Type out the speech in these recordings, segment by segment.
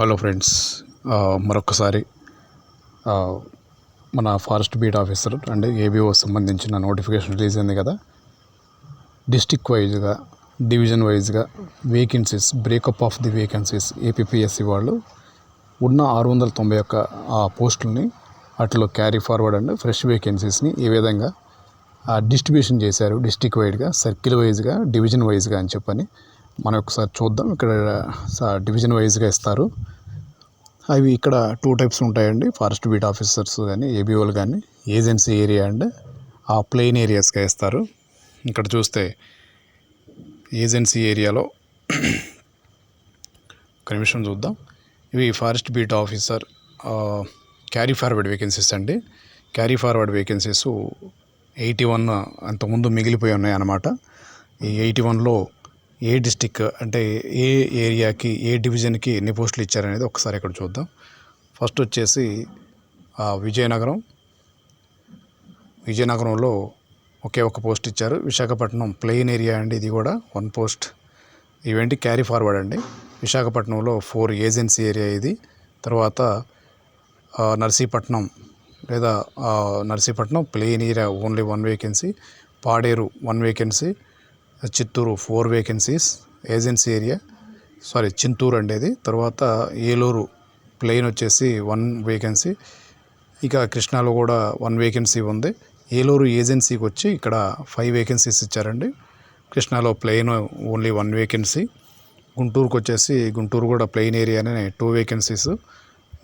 Hello friends మరొకసారి మన forest beat officer and ABO సంబంధించిన నోటిఫికేషన్ రిలీజ్ అయింది కదా? డిస్టిక్ వైజ్గా డివిజన్ వైజ్గా vacancies breakup of the vacancies APSC వాళ్ళు ఉన్న ఆరు వందల తొంభై ఒక్క ఆ పోస్టుల్ని వాటిలో క్యారీ ఫార్వర్డ్ అండ్ ఫ్రెష్ వేకెన్సీస్ని ఏ విధంగా డిస్ట్రిబ్యూషన్ చేశారు. డిస్టిక్ వైడ్గా సర్కిల్ వైజ్గా డివిజన్ వైజ్గా అని చెప్పని. మనం ఒకసారి చూద్దాం. ఇక్కడ డివిజన్ వైజ్గా ఇస్తారు. అవి ఇక్కడ టూ టైప్స్ ఉంటాయండి. ఫారెస్ట్ బీట్ ఆఫీసర్స్ కానీ ఏబీఓలు కానీ ఏజెన్సీ ఏరియా అండ్ ఆ ప్లెయిన్ ఏరియాస్గా ఇస్తారు. ఇక్కడ చూస్తే ఏజెన్సీ ఏరియాలో ఒక నిమిషం చూద్దాం. ఇవి forest beat officer carry forward vacancies అండి. Carry forward vacancies eighty one అంతకుముందు మిగిలిపోయి ఉన్నాయి అన్నమాట. ఈ ఎయిటీ వన్లో ఏ డిస్టిక్ అంటే ఏ ఏరియాకి ఏ డివిజన్కి ఎన్ని పోస్టులు ఇచ్చారనేది ఒకసారి ఇక్కడ చూద్దాం. ఫస్ట్ వచ్చేసి విజయనగరం. విజయనగరంలో ఒకే ఒక పోస్ట్ ఇచ్చారు. విశాఖపట్నం ప్లెయిన్ ఏరియా అండి ఇది కూడా వన్ పోస్ట్. ఇవేంటి? క్యారీ ఫార్వర్డ్ అండి. విశాఖపట్నంలో ఫోర్ ఏజెన్సీ ఏరియా ఇది. తర్వాత నర్సీపట్నం లేదా Narsipatnam plain area only one vacancy. Paderu one vacancy. Chittoor four vacancies agency area sorry Chintoor అండి ఇది తర్వాత ఏలూరు ప్లెయిన్ వచ్చేసి వన్ వేకెన్సీ ఇక కృష్ణాలో కూడా వన్ వేకెన్సీ ఉంది. ఏలూరు ఏజెన్సీకి వచ్చి ఇక్కడ ఫైవ్ వేకెన్సీస్ ఇచ్చారండి. కృష్ణాలో ప్లెయిన్ ఓన్లీ వన్ వేకెన్సీ గుంటూరుకు వచ్చేసి గుంటూరు కూడా plain ఏరియానే two vacancies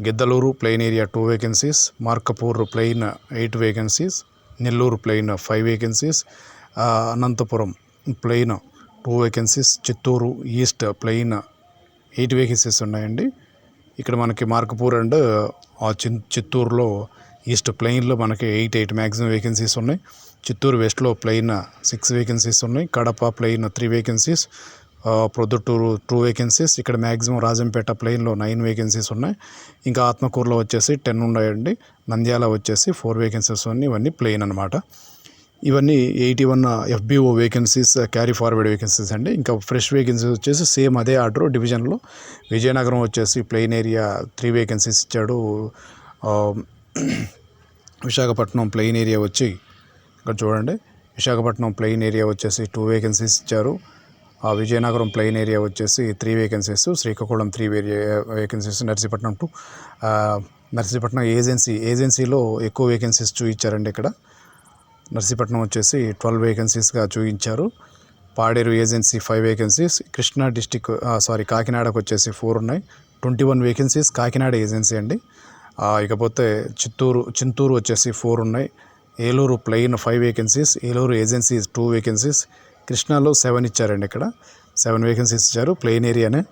Giddalur plain area two vacancies Markapur plain eight vacancies Nellore plain five vacancies Anantapuram plain two vacancies Chittoor east plain eight vacancies ఉన్నాయండి. ఇక్కడ మనకి Markapur and ఆ చి చిత్తూరులో ఈస్ట్ ప్లెయిన్లో మనకి ఎయిట్ ఎయిట్ మ్యాక్సిమం వేకెన్సీస్ ఉన్నాయి. చిత్తూరు వెస్ట్లో plain six vacancies ఉన్నాయి. Kadapa plain three vacancies. Proddatur two vacancies. ఇక్కడ మ్యాక్సిమం రాజంపేట ప్లెయిన్లో నైన్ వేకెన్సీస్ ఉన్నాయి. ఇంకా ఆత్మకూరులో వచ్చేసి టెన్ ఉన్నాయండి. నంద్యాల వచ్చేసి ఫోర్ వేకెన్సీస్ ఉన్నాయి. ఇవన్నీ ప్లెయిన్ అనమాట ఇవన్నీ eighty one FBO vacancies carry forward vacancies అండి. ఇంకా ఫ్రెష్ వేకెన్సీస్ వచ్చేసి సేమ్ అదే ఆర్డర్ డివిజన్లో. విజయనగరం వచ్చేసి ప్లెయిన్ ఏరియా త్రీ వేకెన్సీస్ ఇచ్చాడు. విశాఖపట్నం ప్లెయిన్ ఏరియా వచ్చి ఇక్కడ చూడండి. విశాఖపట్నం ప్లెయిన్ ఏరియా వచ్చేసి టూ వేకెన్సీస్ ఇచ్చారు. ఆ విజయనగరం ప్లెయిన్ ఏరియా వచ్చేసి three vacancies Srikakulam three వేరియా vacancies Narsipatnam to Narsipatnam agency ఏజెన్సీలో ఎక్కువ వేకెన్సీస్ చూపించారండి ఇక్కడ. నర్సీపట్నం వచ్చేసి ట్వెల్వ్ వేకెన్సీస్గా చూపించారు. Paderu agency five vacancies Krishna district sorry కాకినాడకు వచ్చేసి ఫోర్ ఉన్నాయి. Twenty one vacancies Kakinada agency అండి. ఇకపోతే చిత్తూరు చింతూరు వచ్చేసి ఫోర్ ఉన్నాయి. Eluru plain five vacancies Eluru agency two vacancies కృష్ణాలో seven ఇచ్చారండి ఇక్కడ. సెవెన్ వేకెన్సీస్ ఇచ్చారు ప్లెయిన్ ఏరియానే.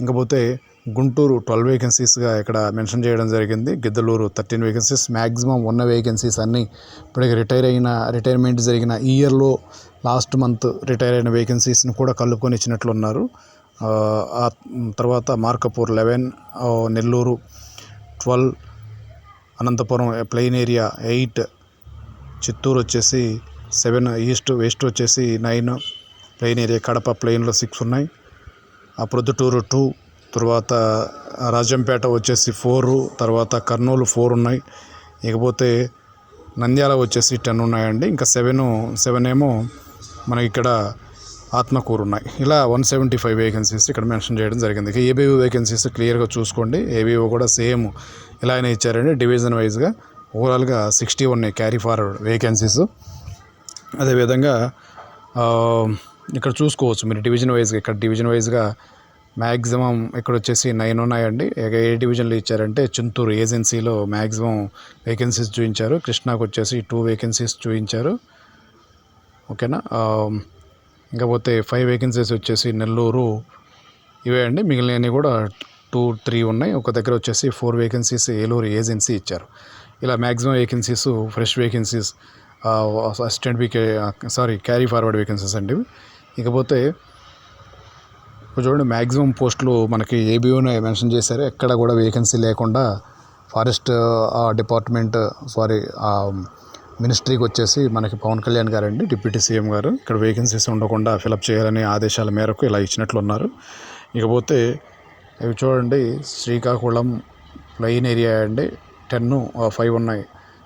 ఇంకపోతే గుంటూరు ట్వెల్వ్ వేకెన్సీస్గా ఇక్కడ మెన్షన్ చేయడం జరిగింది. Giddalur thirteen vacancies. మ్యాక్సిమం ఉన్న వేకెన్సీస్ అన్నీ ఇప్పటికి రిటైర్ అయిన రిటైర్మెంట్ జరిగిన ఇయర్లో లాస్ట్ మంత్ రిటైర్ అయిన వేకెన్సీస్ని కూడా కలుపుకొని ఇచ్చినట్లు ఉన్నారు ఆ తర్వాత Markapur eleven Nellore twelve Anantapuram plain area eight Chittoor వచ్చేసి సెవెన్ ఈస్ట్ వెస్ట్ వచ్చేసి నైన్ ప్లెయిన్ ఏరియా కడప ప్లెయిన్లో సిక్స్ ఉన్నాయి. ఆ ప్రొద్దుటూరు టూ తర్వాత రాజంపేట వచ్చేసి ఫోరు తర్వాత కర్నూలు ఫోర్ ఉన్నాయి. ఇకపోతే నంద్యాల వచ్చేసి టెన్ ఉన్నాయండి. ఇంకా సెవెన్ సెవెన్ ఏమో మనకి ఇక్కడ ఆత్మకూరు ఉన్నాయి. ఇలా వన్ సెవెంటీ ఫైవ్ వేకెన్సీస్ ఇక్కడ మెన్షన్ చేయడం జరిగింది. ఏబీఓ వేకెన్సీస్ క్లియర్గా చూసుకోండి. ఏబీఓ కూడా సేమ్ ఇలానే ఇచ్చారండి. డివిజన్ వైజ్గా ఓవరాల్గా సిక్స్టీ ఉన్నాయి క్యారీ ఫార్వర్డ్ వేకెన్సీస్ అదేవిధంగా ఇక్కడ చూసుకోవచ్చు మీరు. డివిజన్ వైజ్గా ఇక్కడ డివిజన్ వైజ్గా మ్యాక్సిమం ఇక్కడ వచ్చేసి నైన్ ఉన్నాయండి. ఇక ఏ డివిజన్లో ఇచ్చారంటే చింతూరు ఏజెన్సీలో మ్యాక్సిమం వేకెన్సీస్ చూపించారు కృష్ణాకు వచ్చేసి టూ వేకెన్సీస్ చూపించారు ఓకేనా? ఆ, ఇంకా పోతే ఫైవ్ వేకెన్సీస్ వచ్చేసి నెల్లూరు ఇవే అండి. మిగిలినవి కూడా టూ త్రీ ఉన్నాయి. ఒక దగ్గర వచ్చేసి ఫోర్ వేకెన్సీస్ ఏలూరు ఏజెన్సీ ఇచ్చారు. ఇలా maximum vacancies fresh vacancies assistant BK sorry carry forward vacancies అండి ఇకపోతే ఇప్పుడు చూడండి మ్యాక్సిమం పోస్టులు మనకి ఏబీఓనే మెన్షన్ చేశారు. ఎక్కడ కూడా వేకెన్సీ లేకుండా ఫారెస్ట్ డిపార్ట్మెంట్ సారీ మినిస్ట్రీకి వచ్చేసి మనకి పవన్ కళ్యాణ్ గారండి డిప్యూటీ సీఎం గారు. ఇక్కడ వేకెన్సీస్ ఉండకుండా ఫిలప్ చేయాలనే ఆదేశాల మేరకు ఇలా ఇచ్చినట్లున్నారు. ఇకపోతే ఇవి చూడండి శ్రీకాకుళం ప్లెయిన్ ఏరియా అండి. టెన్ ఫైవ్ ఉన్నాయి.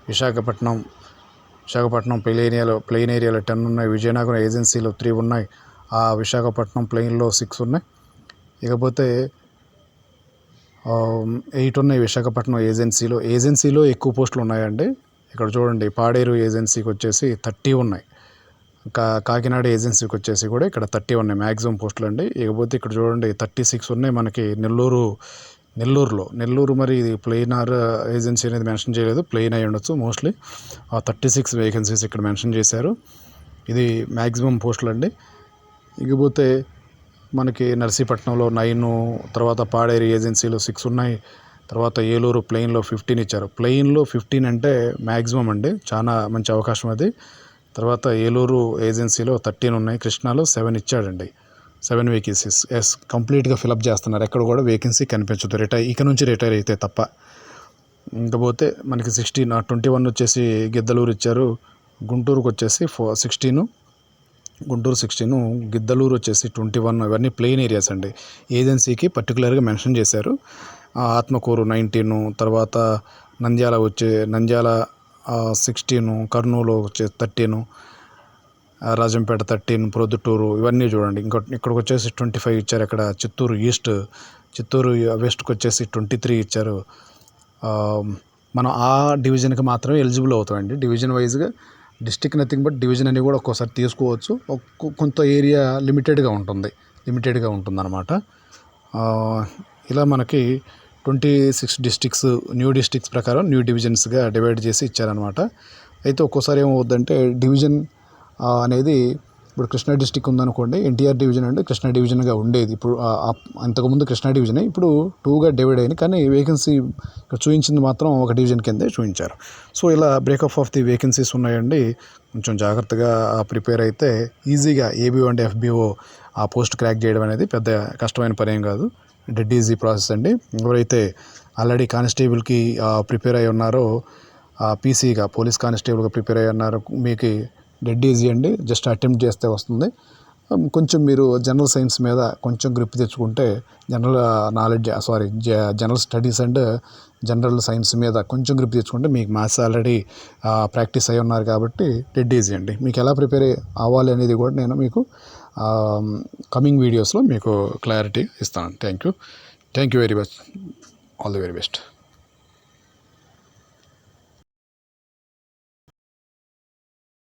విశాఖపట్నం విశాఖపట్నం ప్లెయిన్ ఏరియాలో ప్లెయిన్ ఏరియాలో టెన్ ఉన్నాయి. విజయనగరం ఏజెన్సీలో త్రీ ఉన్నాయి. ఆ విశాఖపట్నం ప్లెయిన్లో సిక్స్ ఉన్నాయి. ఇకపోతే ఎయిట్ ఉన్నాయి విశాఖపట్నం ఏజెన్సీలో. ఏజెన్సీలో ఎక్కువ పోస్టులు ఉన్నాయండి. ఇక్కడ చూడండి పాడేరు ఏజెన్సీకి వచ్చేసి థర్టీ ఉన్నాయి. కా కాకినాడ ఏజెన్సీకి వచ్చేసి కూడా ఇక్కడ థర్టీ ఉన్నాయి మ్యాక్సిమం పోస్టులు అండి. ఇకపోతే ఇక్కడ చూడండి థర్టీ సిక్స్ ఉన్నాయి మనకి నెల్లూరు నెల్లూరులో. నెల్లూరు మరి ఇది ప్లెయిన్ ఆర్ ఏజెన్సీ అనేది మెన్షన్ చేయలేదు ప్లెయిన్ అయి ఉండొచ్చు మోస్ట్లీ. ఆ థర్టీ సిక్స్ వేకెన్సీస్ ఇక్కడ మెన్షన్ చేశారు. ఇది మ్యాక్సిమం పోస్టులు అండి. ఇకపోతే మనకి నర్సీపట్నంలో నైన్ తర్వాత పాడేరు ఏజెన్సీలో సిక్స్ ఉన్నాయి. తర్వాత ఏలూరు ప్లెయిన్లో ఫిఫ్టీన్ ఇచ్చారు. ప్లెయిన్లో ఫిఫ్టీన్ అంటే మ్యాక్సిమం అండి. చాలా మంచి అవకాశం అది. తర్వాత ఏలూరు ఏజెన్సీలో థర్టీన్ ఉన్నాయి. కృష్ణాలో సెవెన్ ఇచ్చాడండి. సెవెన్ వేకెన్సీస్ ఎస్ కంప్లీట్గా ఫిలప్ చేస్తున్నారు. ఎక్కడ కూడా వేకెన్సీ కనిపించదు. రిటైర్ ఇక నుంచి రిటైర్ అయితే తప్ప. ఇంకపోతే మనకి సిక్స్టీన్ ట్వంటీ వన్ వచ్చేసి గిద్దలూరు ఇచ్చారు. గుంటూరుకు వచ్చేసి ఫో సిక్స్టీను గుంటూరు సిక్స్టీన్ గిద్దలూరు వచ్చేసి ట్వంటీ వన్ అవన్నీ ప్లెయిన్ ఏరియాస్ అండి. ఏజెన్సీకి పర్టికులర్గా మెన్షన్ చేశారు. ఆత్మకూరు నైన్టీన్ తర్వాత నంద్యాల వచ్చే నంద్యాల సిక్స్టీను కర్నూలు వచ్చే థర్టీను రాజంపేట థర్టీన్ ప్రొద్దుటూరు ఇవన్నీ చూడండి. ఇంకో ఇక్కడికి వచ్చేసి ట్వంటీ ఫైవ్ ఇచ్చారు ఇక్కడ చిత్తూరు ఈస్ట్. చిత్తూరు వెస్ట్కి వచ్చేసి ట్వంటీ త్రీ ఇచ్చారు. మనం ఆ డివిజన్కి మాత్రమే ఎలిజిబుల్ అవుతామండి. డివిజన్ వైజ్గా డిస్టిక్ నథింగ్ బట్ డివిజన్ అని కూడా ఒక్కోసారి తీసుకోవచ్చు. కొంత ఏరియా లిమిటెడ్గా ఉంటుంది. లిమిటెడ్గా ఉంటుందన్నమాట. ఇలా మనకి twenty six districts new districts ప్రకారం న్యూ డివిజన్స్గా డివైడ్ చేసి ఇచ్చారనమాట అయితే ఒక్కోసారి ఏమవుద్దంటే డివిజన్ అనేది ఇప్పుడు కృష్ణా డిస్టిక్ ఉందనుకోండి ఎన్టీఆర్ డివిజన్ అంటే కృష్ణా డివిజన్గా ఉండేది. ఇప్పుడు అంతకుముందు కృష్ణా డివిజనే ఇప్పుడు టూగా డివైడ్ అయింది. కానీ వేకెన్సీ ఇక్కడ చూపించింది మాత్రం ఒక డివిజన్ కిందే చూపించారు. సో ఇలా బ్రేకప్ ఆఫ్ ది వేకెన్సీస్ ఉన్నాయండి. కొంచెం జాగ్రత్తగా ప్రిపేర్ అయితే ఈజీగా ఏబిఓ అండ్ ఎఫ్బిఓ ఆ పోస్ట్ క్రాక్ చేయడం అనేది పెద్ద కష్టమైన పని ఏం కాదు. డెడ్ ఈజీ ప్రాసెస్ అండి. ఎవరైతే ఆల్రెడీ కానిస్టేబుల్కి ప్రిపేర్ అయి ఉన్నారో పీసీగా పోలీస్ కానిస్టేబుల్గా ప్రిపేర్ అయి ఉన్నారు మీకు డెడ్ ఈజీ అండి. జస్ట్ అటెంప్ట్ చేస్తే వస్తుంది. Um, కొంచెం మీరు జనరల్ సైన్స్ మీద కొంచెం గ్రిప్ తెచ్చుకుంటే general knowledge sorry general studies and general science మీద కొంచెం గ్రిప్ తెచ్చుకుంటే మీకు మ్యాథ్స్ ఆల్రెడీ ప్రాక్టీస్ అయి ఉన్నారు కాబట్టి డెడ్ ఈజీ అండి. మీకు ఎలా ప్రిపేర్ అవ్వాలి అనేది కూడా నేను మీకు um, కమింగ్ వీడియోస్లో మీకు క్లారిటీ ఇస్తాను. Thank you thank you very much all the very best